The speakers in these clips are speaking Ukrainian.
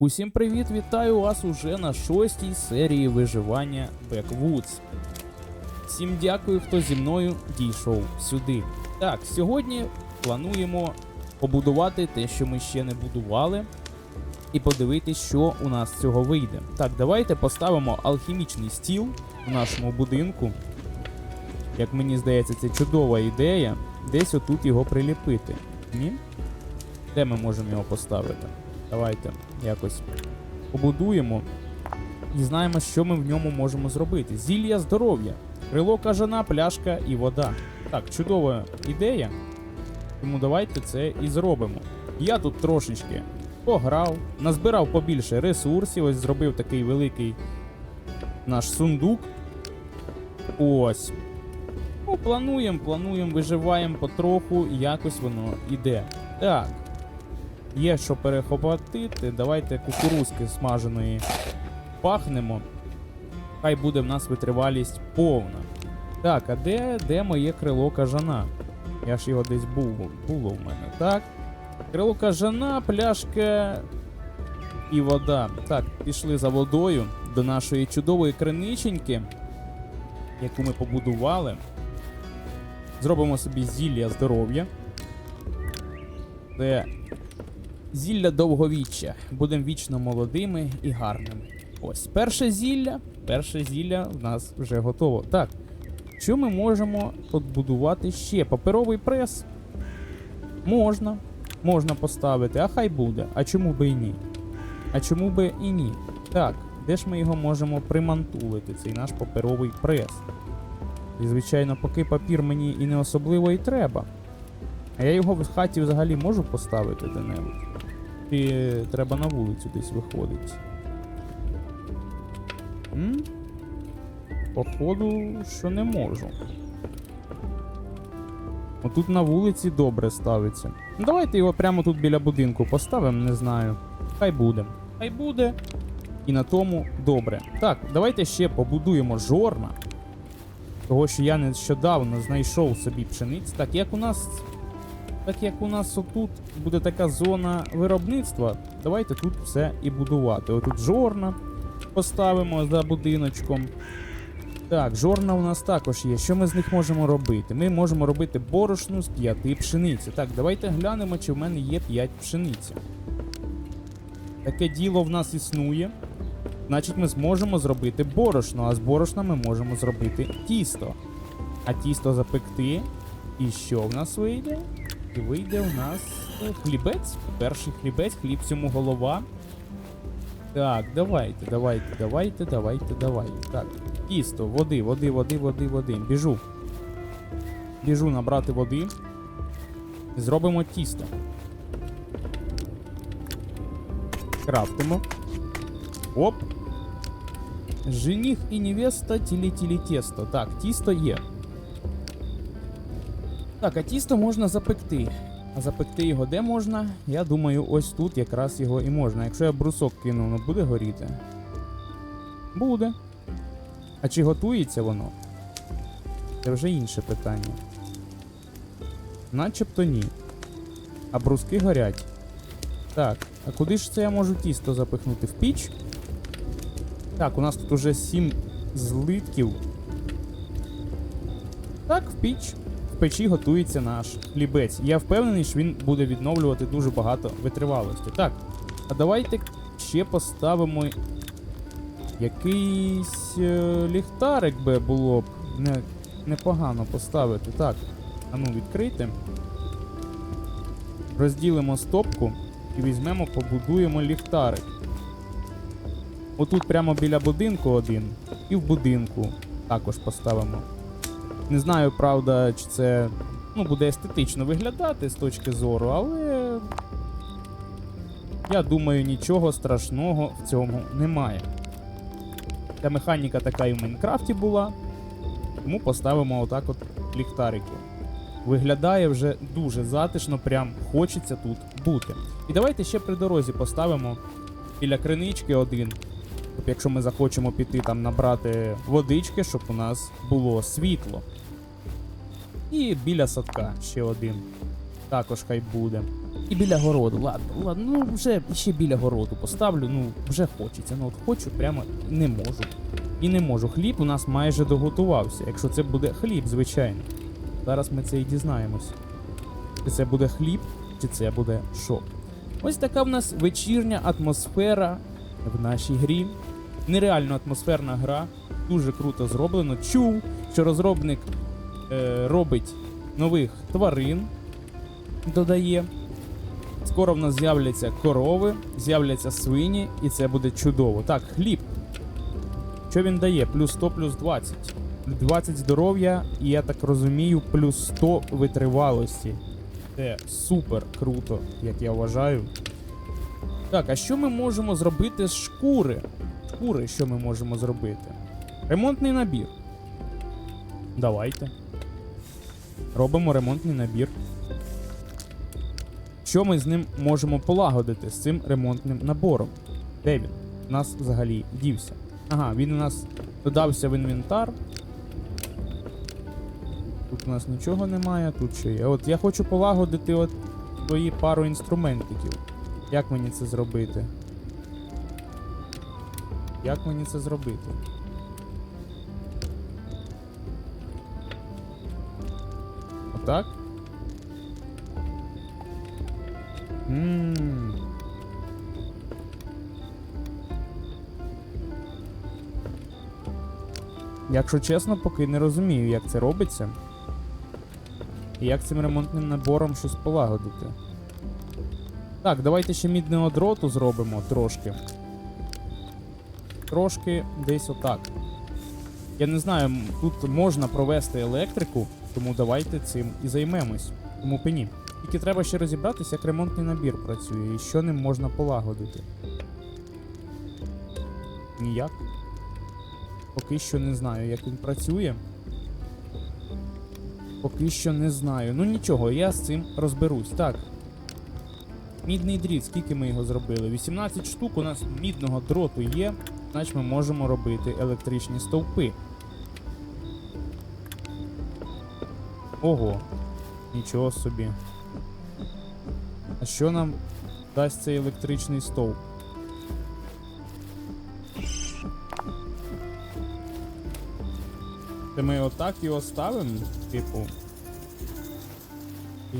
Усім привіт! Вітаю вас уже на шостій серії виживання Backwoods. Всім дякую, хто зі мною дійшов сюди. Так, сьогодні плануємо побудувати те, що ми ще не будували, і подивитись, що у нас з цього вийде. Так, давайте поставимо алхімічний стіл в нашому будинку. Як мені здається, це чудова ідея. Десь отут його приліпити. Ні? Де ми можемо його поставити? Давайте якось побудуємо і знаємо, що ми в ньому можемо зробити. Зілля здоров'я, крило кажана, пляшка і вода. Так, чудова ідея. Тому давайте це і зробимо. Я тут трошечки пограв, назбирав побільше ресурсів, ось зробив такий великий наш сундук. Ось. Ну, плануємо, плануємо, виживаємо потроху, і якось воно іде. Так. Є що перехопатити. Давайте кукурузки смаженої пахнемо. Хай буде в нас витривалість повна. Так, а де, де моє крило кажана? Я ж його десь був, було в мене, так? Крило кажана, пляшка і вода. Так, пішли за водою до нашої чудової криниченьки, яку ми побудували. Зробимо собі зілля здоров'я. Це Зілля довговіччя. Будемо вічно молодими і гарними. Ось, перше зілля. Перше зілля в нас вже готово. Так. Що ми можемо тут будувати ще? Паперовий прес. Можна. Можна поставити, а хай буде. А чому би і ні? А чому би і ні? Так, де ж ми його можемо примантулити, цей наш паперовий прес? І, звичайно, поки папір мені і не особливо і треба. А я його в хаті взагалі можу поставити де-небудь? Чи треба на вулицю десь виходить? М? Походу, що не можу. Отут на вулиці добре ставиться. Ну давайте його прямо тут біля будинку поставимо, не знаю. Хай буде. Хай буде. І на тому добре. Так, давайте ще побудуємо жорна. Того, що я нещодавно знайшов собі пшениць. Так, як у нас так як у нас отут буде така зона виробництва, давайте тут все і будувати. Отут жорна поставимо за будиночком. Так, жорна у нас також є. Що ми з них можемо робити? Ми можемо робити борошну з п'яти пшениці. Так, давайте глянемо, чи в мене є 5 пшениці. Таке діло в нас існує. Значить, ми зможемо зробити борошно, а з борошна ми можемо зробити тісто. А тісто запекти. І що в нас вийде? І вийде у нас е, хлібець. Перший хлібець, хліб цьому голова. Так, давайте, давайте, давайте, давайте, давайте. Так, тісто, води, води, води, води, води. Біжу. Біжу набрати води. Зробимо тісто. Крафтимо. Оп. Жених і невеста тілі-тілі тісто. Так, тісто є. Так, а тісто можна запекти. А запекти його де можна? Я думаю, ось тут якраз його і можна. Якщо я брусок кину, воно буде горіти? Буде. А чи готується воно? Це вже інше питання. Начебто ні. А бруски горять. Так, а куди ж це я можу тісто запихнути? В піч? Так, у нас тут уже 7 злитків. Так, в піч печі готується наш хлібець. Я впевнений, що він буде відновлювати дуже багато витривалості. Так, а давайте ще поставимо якийсь е, ліхтарик би було б не, непогано поставити. Так, а ну відкрити. Розділимо стопку і візьмемо, побудуємо ліхтарик. Отут прямо біля будинку один, і в будинку також поставимо. Не знаю, правда, чи це ну, буде естетично виглядати з точки зору, але я думаю, нічого страшного в цьому немає. Та механіка така і в Майнкрафті була, тому поставимо отак от ліхтарики. Виглядає вже дуже затишно, прям хочеться тут бути. І давайте ще при дорозі поставимо біля кринички один. Якщо ми захочемо піти там набрати водички, щоб у нас було світло. І біля садка ще один. Також хай буде. І біля городу. Ладно, ладно, ну вже ще біля городу поставлю. Ну, вже хочеться. Ну от хочу, прямо не можу. І не можу. Хліб у нас майже доготувався. Якщо це буде хліб, звичайно. Зараз ми це і дізнаємось. Чи це буде хліб, чи це буде що. Ось така в нас вечірня атмосфера в нашій грі. Нереально атмосферна гра. Дуже круто зроблено. Чув, що розробник е, робить нових тварин, додає. Скоро в нас з'являться корови, з'являться свині, і це буде чудово. Так, хліб. Що він дає? Плюс 100, плюс 20. 20 здоров'я, і я так розумію, плюс 100 витривалості. Це супер круто, як я вважаю. Так, а що ми можемо зробити з шкури? Шкури, що ми можемо зробити? Ремонтний набір. Давайте. Робимо ремонтний набір. Що ми з ним можемо полагодити з цим ремонтним набором? Де він? У нас взагалі дівся. Ага, він у нас додався в інвентар. Тут у нас нічого немає, тут що є. От я хочу полагодити от свої пару інструментиків. Як мені це зробити? Як мені це зробити? Отак? Ммм. Якщо чесно, поки не розумію, як це робиться. І як цим ремонтним набором щось полагодити. Так, давайте ще мідного дроту зробимо трошки. Трошки десь отак. Я не знаю, тут можна провести електрику, тому давайте цим і займемось. Тому пені. Тільки треба ще розібратися, як ремонтний набір працює і що ним можна полагодити. Ніяк. Поки що не знаю, як він працює. Поки що не знаю. Ну нічого, я з цим розберусь. Так. Мідний дріт, скільки ми його зробили? 18 штук у нас мідного дроту є, значить ми можемо робити електричні стовпи. Ого, нічого собі. А що нам дасть цей електричний стовп? Це ми отак його ставимо, типу.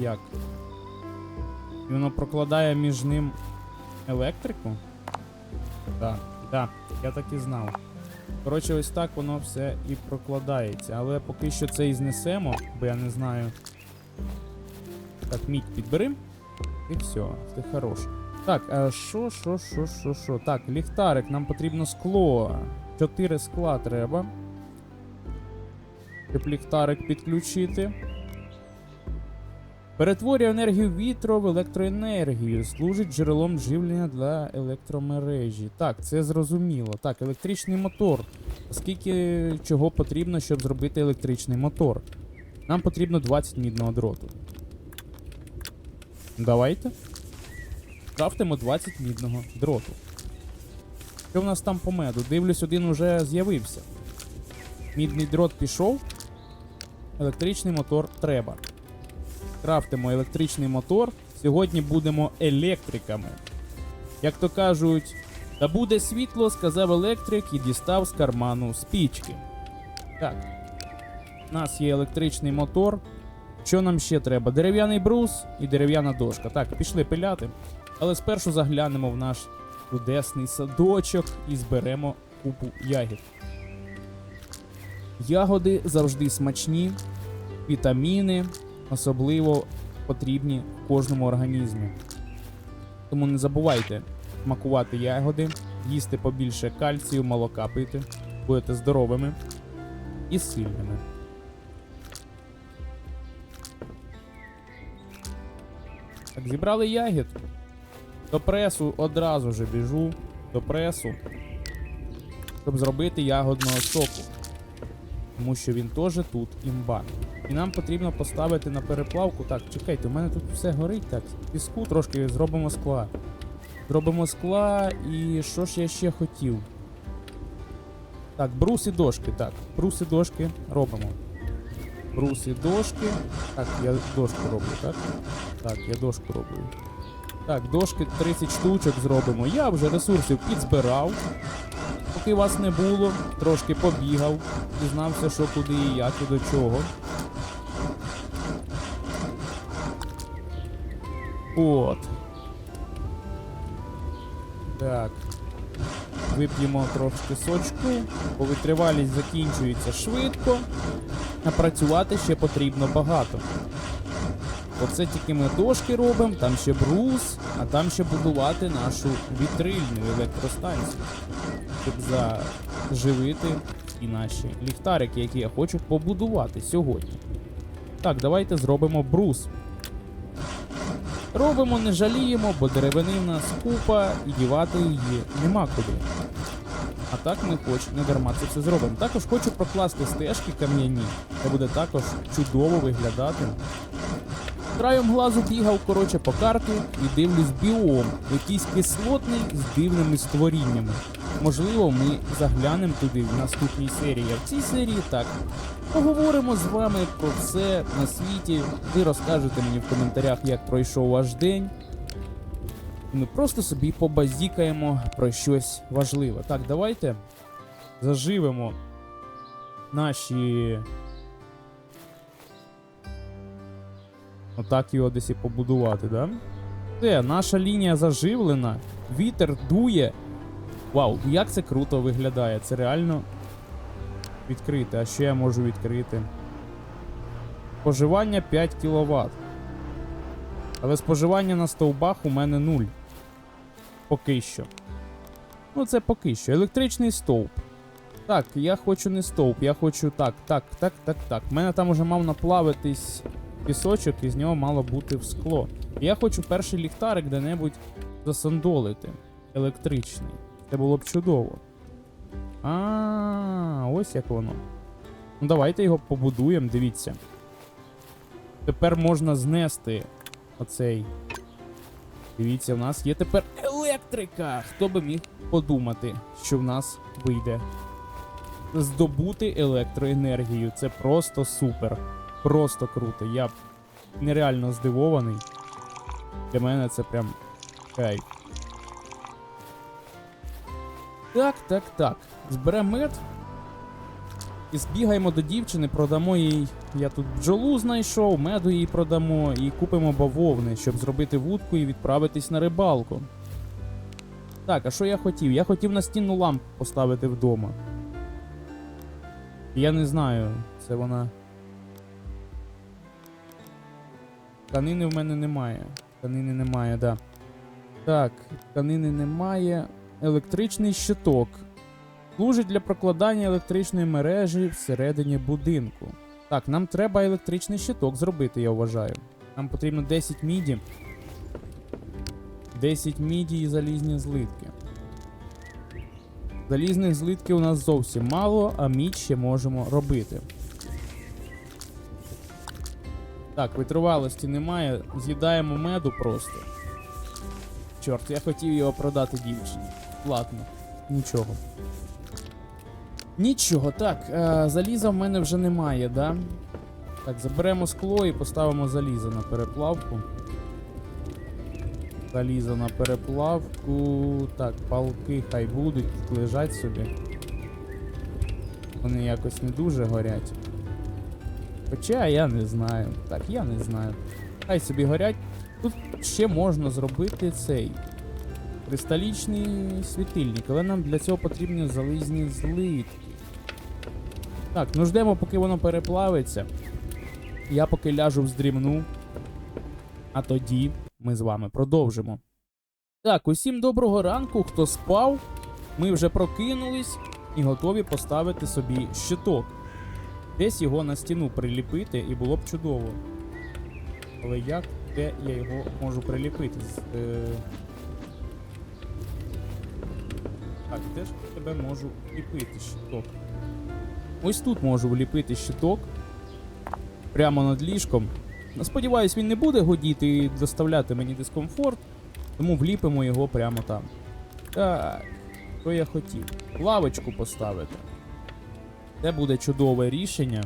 Як? І воно прокладає між ним електрику? Так, так, я так і знав. Коротше, ось так воно все і прокладається. Але поки що це і знесемо, бо я не знаю. Так, мідь підбери. І все, ти хорош. Так, а що, що, що, що, що? Так, ліхтарик, нам потрібно скло. Чотири скла треба. Щоб ліхтарик підключити. Перетворює енергію вітру в електроенергію. Служить джерелом живлення для електромережі. Так, це зрозуміло. Так, електричний мотор. Скільки чого потрібно, щоб зробити електричний мотор? Нам потрібно 20 мідного дроту. Давайте. Крафтимо 20 мідного дроту. Що в нас там по меду? Дивлюсь, один уже з'явився. Мідний дрот пішов. Електричний мотор треба. Крафтимо електричний мотор. Сьогодні будемо електриками. Як то кажуть, та буде світло, сказав електрик і дістав з карману спічки. Так. У нас є електричний мотор. Що нам ще треба? Дерев'яний брус і дерев'яна дошка. Так, пішли пиляти. Але спершу заглянемо в наш чудесний садочок і зберемо купу ягід. Ягоди завжди смачні, вітаміни особливо потрібні кожному організмі. Тому не забувайте смакувати ягоди, їсти побільше кальцію, молока пити, будете здоровими і сильними. Так, зібрали ягід. До пресу одразу же біжу до пресу, щоб зробити ягодного соку. Тому що він теж тут імба. І нам потрібно поставити на переплавку. Так, чекайте, у мене тут все горить. Так, піску трошки зробимо скла. Зробимо скла і що ж я ще хотів? Так, брус і дошки. Так, брус і дошки робимо. Брус і дошки. Так, я дошку роблю, так? Так, я дошку роблю. Так, дошки 30 штучок зробимо. Я вже ресурсів підзбирав. Поки вас не було, трошки побігав, дізнався, що куди і як і до чого. От. Так. Вип'ємо трошки сочку, бо витривалість закінчується швидко, а працювати ще потрібно багато. Оце тільки ми дошки робимо, там ще брус, а там ще будувати нашу вітрильну електростанцію, щоб заживити і наші ліхтарики, які я хочу побудувати сьогодні. Так, давайте зробимо брус. Робимо, не жаліємо, бо деревини в нас купа і дівати її нема куди. А так ми хоч не дарма це все зробимо. Також хочу прокласти стежки кам'яні. Це буде також чудово виглядати. Краєм глазу бігав, коротше, по карті і дивлюсь біом, якийсь кислотний з дивними створіннями. Можливо, ми заглянемо туди в наступній серії. А в цій серії так. Поговоримо з вами про все на світі. Ви розкажете мені в коментарях, як пройшов ваш день. І Ми просто собі побазікаємо про щось важливе. Так, давайте заживемо наші. Отак його десь і побудувати, да? Все, наша лінія заживлена, вітер дує. Вау, як це круто виглядає. Це реально відкрити. А що я можу відкрити? Споживання 5 кВт. Але споживання на стовбах у мене 0. Поки що. Ну, це поки що. Електричний стовп. Так, я хочу не стовп, я хочу так, так, так, так, так. У мене там уже мав наплавитись пісочок, і з нього мало бути в скло. Я хочу перший ліхтарик де-небудь засандолити. Електричний. Це було б чудово. А, ось як воно. Ну давайте його побудуємо, дивіться. Тепер можна знести оцей. Дивіться, в нас є тепер електрика. Хто би міг подумати, що в нас вийде здобути електроенергію. Це просто супер. Просто круто. Я нереально здивований. Для мене це прям кайф. Так, так, так. Зберемо мед. І збігаємо до дівчини, продамо їй. Я тут бджолу знайшов, меду їй продамо і купимо бавовни, щоб зробити вудку і відправитись на рибалку. Так, а що я хотів? Я хотів настінну лампу поставити вдома. Я не знаю, це вона. Тканини в мене немає. Тканини немає, да. Так, тканини немає. Електричний щиток. Служить для прокладання електричної мережі всередині будинку. Так, нам треба електричний щиток зробити, я вважаю. Нам потрібно 10 міді. 10 міді і залізні злитки. Залізних злитків у нас зовсім мало, а мідь ще можемо робити. Так, витривалості немає. З'їдаємо меду просто. Чорт, я хотів його продати дівчині. Ладно, нічого. Нічого, так, е, заліза в мене вже немає, да? Так, заберемо скло і поставимо залізо на переплавку. Залізо на переплавку. Так, палки хай будуть, лежать собі. Вони якось не дуже горять. Хоча я не знаю. Так, я не знаю. Хай собі горять. Тут ще можна зробити цей кристалічний світильник, але нам для цього потрібні залізні злитки. Так, ну ждемо, поки воно переплавиться. Я поки ляжу вздрімну. А тоді ми з вами продовжимо. Так, усім доброго ранку, хто спав. Ми вже прокинулись і готові поставити собі щиток. Десь його на стіну приліпити і було б чудово. Але як де я його можу приліпити? З, е... Так, де ж я тебе можу ліпити щиток? Ось тут можу вліпити щиток. Прямо над ліжком. Ну, Сподіваюсь, він не буде годіти і доставляти мені дискомфорт, тому вліпимо його прямо там. Так, що я хотів? Лавочку поставити. Це буде чудове рішення.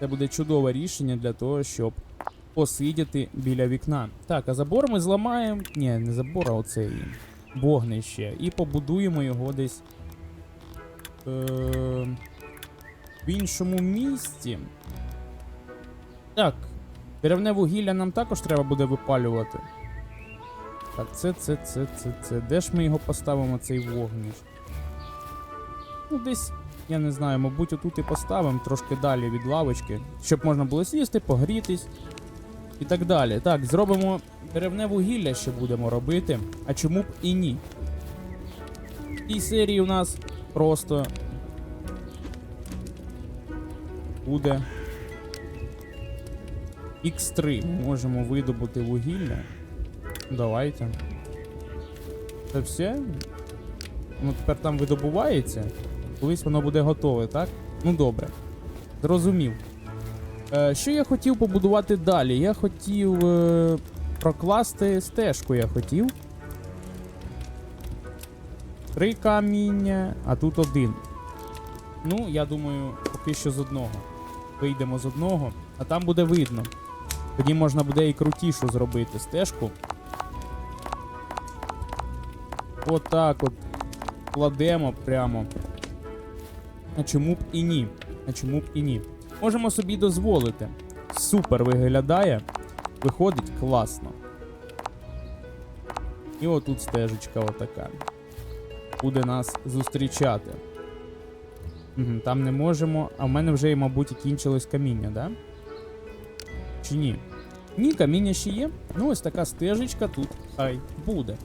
Це буде чудове рішення для того, щоб посидіти біля вікна. Так, а забор ми зламаємо. Ні, не забор, а оцей вогнище. І побудуємо його десь. Е- в іншому місці. Так. Деревне вугілля нам також треба буде випалювати. Так, це, це, це, це, це. Де ж ми його поставимо, цей вогніш? Ну, десь, я не знаю, мабуть, отут і поставимо трошки далі від лавочки, щоб можна було сісти, погрітись і так далі. Так, зробимо деревне вугілля ще будемо робити. А чому б і ні? В цій серії у нас просто буде X3. Можемо видобути вугілля. Давайте. Це все? Ну тепер там видобувається. Колись воно буде готове, так? Ну добре. Зрозумів. Е, що я хотів побудувати далі? Я хотів е, прокласти стежку, я хотів. Три каміння, а тут один. Ну, я думаю, поки що з одного. Вийдемо з одного, а там буде видно. Тоді можна буде і крутішу зробити стежку. Отак от кладемо прямо. А чому б і ні? А чому б і ні? Можемо собі дозволити. Супер виглядає. Виходить класно. І отут стежечка отака. Буде нас зустрічати. Угу, там не можемо. А в мене вже, мабуть, і кінчилось каміння, да? Чи ні? Ні, каміння ще є. Ну, ось така стежечка тут хай буде.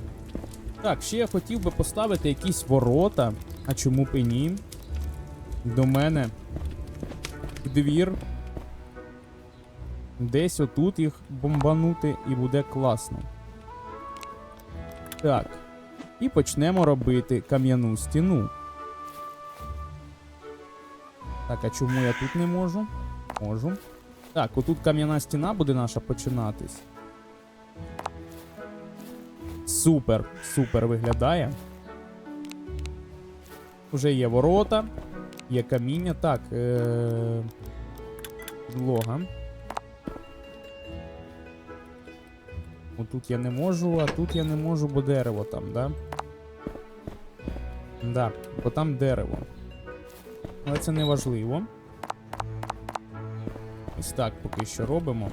Так, ще я хотів би поставити якісь ворота. А чому б і ні? До мене. В двір. Десь отут їх бомбанути і буде класно. Так. І почнемо робити кам'яну стіну. Так, а чому я тут не можу? Можу. Так, отут кам'яна стіна буде наша починатись. Супер, супер виглядає. Уже є ворота, є каміння. Так. Е- підлога. Отут я не можу, а тут я не можу, бо дерево там, да? Да, бо там дерево. Але це не важливо. Ось так поки що робимо.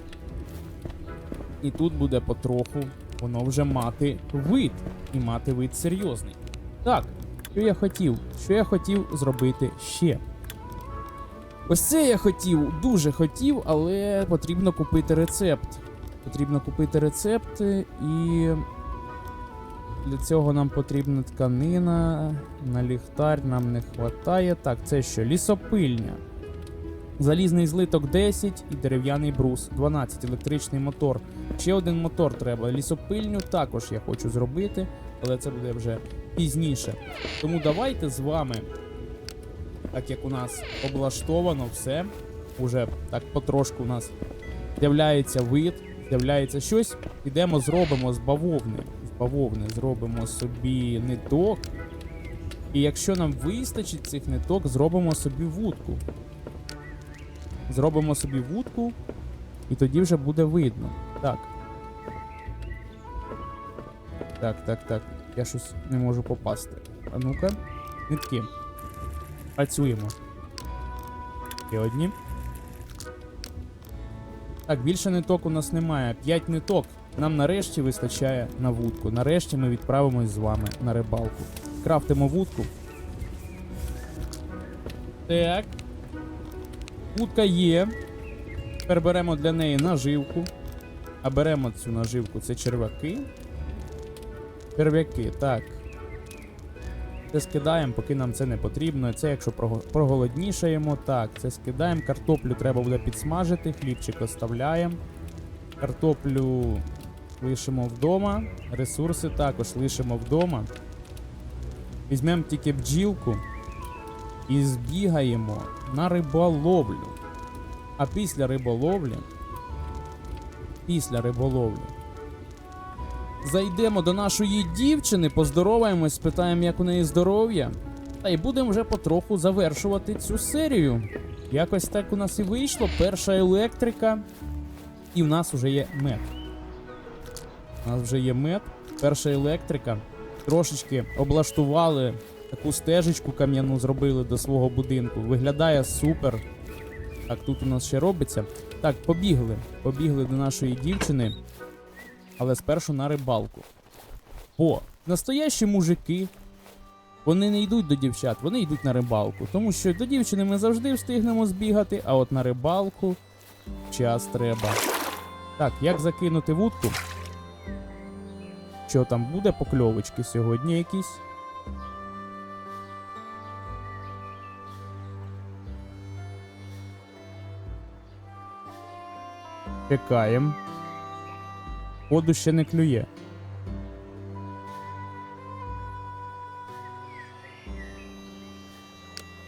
І тут буде потроху воно вже мати вид. І мати вид серйозний. Так, що я хотів? Що я хотів зробити ще? Ось це я хотів, дуже хотів, але потрібно купити рецепт. Потрібно купити рецепт, і для цього нам потрібна тканина. На ліхтар нам не вистачає. Так, це що? Лісопильня. Залізний злиток 10 і дерев'яний брус 12, електричний мотор. Ще один мотор треба. Лісопильню також я хочу зробити, але це буде вже пізніше. Тому давайте з вами, так як у нас облаштовано все, уже так потрошку у нас з'являється вид, з'являється щось. Ідемо, зробимо з бавовни. З бавовни зробимо собі ниток. І якщо нам вистачить цих ниток, зробимо собі вудку. Зробимо собі вудку, і тоді вже буде видно. Так. Так, так, так. Я щось не можу попасти. А ну-ка. Нитки. Працюємо. І одні. Так, більше ниток у нас немає. 5 ниток. Нам нарешті вистачає на вудку. Нарешті ми відправимось з вами на рибалку. Крафтимо вудку. Так. Вудка є. Тепер беремо для неї наживку. А беремо цю наживку, це черв'яки. Черв'яки, так. Це скидаємо, поки нам це не потрібно. Це якщо проголоднішаємо. Так, це скидаємо. Картоплю треба буде підсмажити, хлібчик оставляємо. Картоплю лишимо вдома. Ресурси також лишимо вдома. Візьмемо тільки бджілку і збігаємо на риболовлю. А після риболовлі. Після риболовлі. Зайдемо до нашої дівчини, поздороваємось, спитаємо, як у неї здоров'я. Та й будемо вже потроху завершувати цю серію. Якось так у нас і вийшло. Перша електрика. І в нас вже є мед. У нас вже є мед. Перша електрика. Трошечки облаштували таку стежечку кам'яну зробили до свого будинку. Виглядає супер. Так, тут у нас ще робиться. Так, побігли. Побігли до нашої дівчини. Але спершу на рибалку. Бо настоящі мужики. Вони не йдуть до дівчат, вони йдуть на рибалку. Тому що до дівчини ми завжди встигнемо збігати, а от на рибалку час треба. Так, як закинути вудку? Що там буде покльовочки сьогодні якісь? Чекаємо. Воду ще не клює.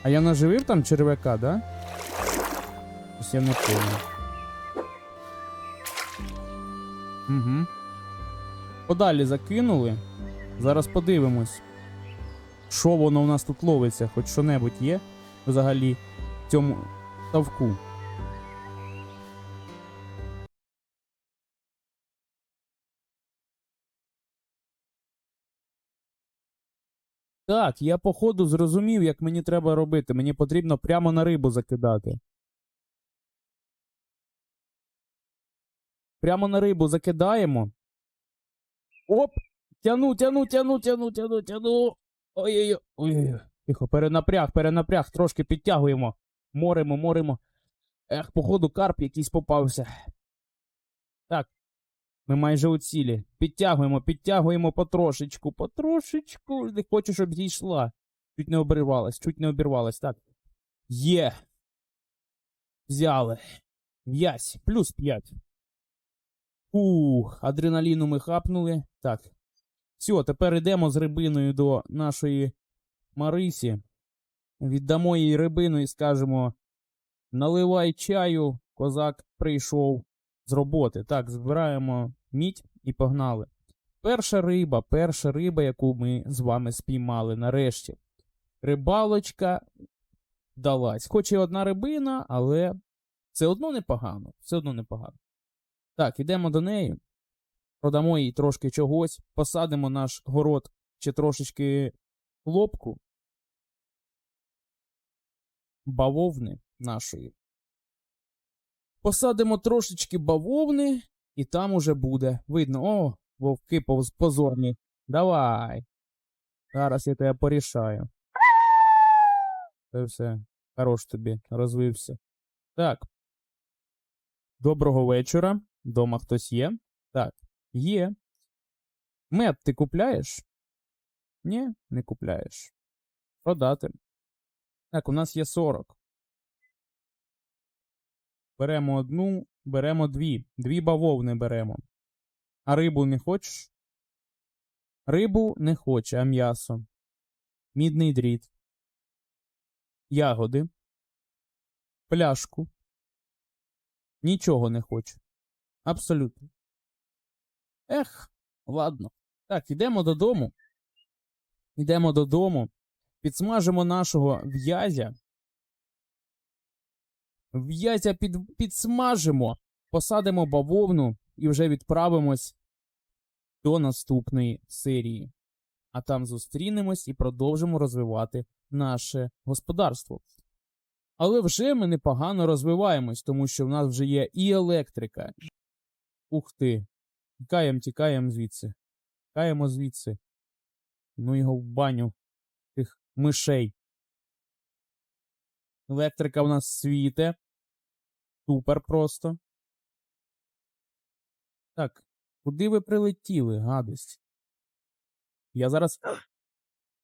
А я наживив там червяка, да? Щось я не понял. Угу. Подалі закинули. Зараз подивимось. Що воно у нас тут ловиться, хоч що-небудь є взагалі в цьому ставку. Так, я походу зрозумів, як мені треба робити. Мені потрібно прямо на рибу закидати. Прямо на рибу закидаємо. Оп! Тяну, тяну, тяну, тяну, тяну, тяну. Ой-ой-ой. Ой-ой-ой. Тихо, перенапряг, перенапряг, трошки підтягуємо. Моримо, моримо. Ех, походу, карп якийсь попався. Так. Ми майже у цілі. Підтягуємо, підтягуємо потрошечку, потрошечку. Не хочу, щоб зійшла. Чуть не обірвалась, чуть не обірвалась. Так. Є. Взяли. В'язь. Плюс 5. Ух, адреналіну ми хапнули. Так. Все, тепер йдемо з рибиною до нашої Марисі. Віддамо їй рибину і скажемо: наливай чаю, козак прийшов з роботи. Так, збираємо мідь і погнали. Перша риба, перша риба, яку ми з вами спіймали нарешті. Рибалочка далась. Хоч і одна рибина, але все одно непогано. Все одно непогано. Так, ідемо до неї. Продамо їй трошки чогось, посадимо наш город чи трошечки хлопку. Бавовни нашої. Посадимо трошечки бавовни, і там уже буде. Видно, о, вовки позорні. Давай. Зараз я тебе порішаю. Це все. Хорош тобі, розвився. Так. Доброго вечора. Дома хтось є? Так, є. Мед ти купляєш? Ні, не купляєш. Продати. Так, у нас є 40. Беремо одну, беремо дві. Дві бавовни беремо. А рибу не хочеш? Рибу не хоче, а м'ясо. Мідний дріт. Ягоди. Пляшку. Нічого не хочу. Абсолютно. Ех, ладно. Так, ідемо додому. Ідемо додому. Підсмажимо нашого в'язя. В'язя під, підсмажимо, посадимо бавовну і вже відправимось до наступної серії. А там зустрінемось і продовжимо розвивати наше господарство. Але вже ми непогано розвиваємось, тому що в нас вже є і електрика. Ух ти. Тікаємо, тікаємо звідси. Тікаємо звідси. Ну його в баню тих мишей. Електрика в нас світе. Супер просто. Так, куди ви прилетіли, гадость? Я зараз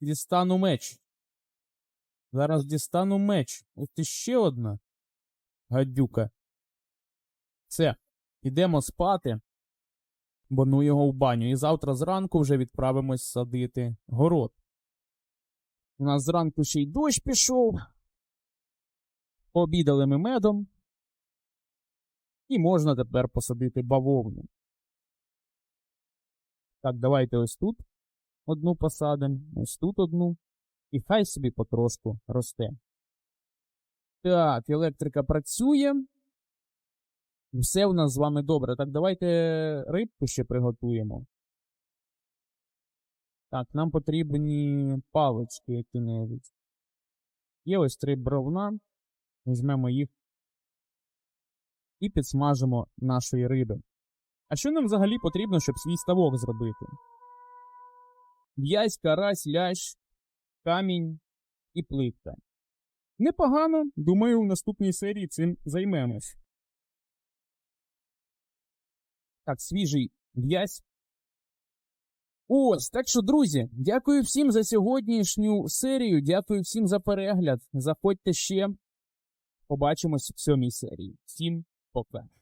дістану меч. Зараз дістану меч. От іще одна. Гадюка. Все, ідемо спати. Бо ну його в баню. І завтра зранку вже відправимось садити город. У нас зранку ще й дощ пішов. Пообідали ми медом. І можна тепер посадити бавовну. Так, давайте ось тут одну посадимо, ось тут одну. І хай собі потрошку росте. Так, електрика працює. Все у нас з вами добре. Так, давайте рибку ще приготуємо. Так, нам потрібні палички які-небудь. Є ось три бровна. Візьмемо їх і підсмажимо нашої риби. А що нам взагалі потрібно, щоб свій ставок зробити? В'язь, карась, лящ, камінь і плитка. Непогано, думаю, в наступній серії цим займемось. Так, свіжий в'язь. Ось, так що, друзі, дякую всім за сьогоднішню серію. Дякую всім за перегляд. Заходьте ще. Побачимось в сьомій серії. Всім Book fair.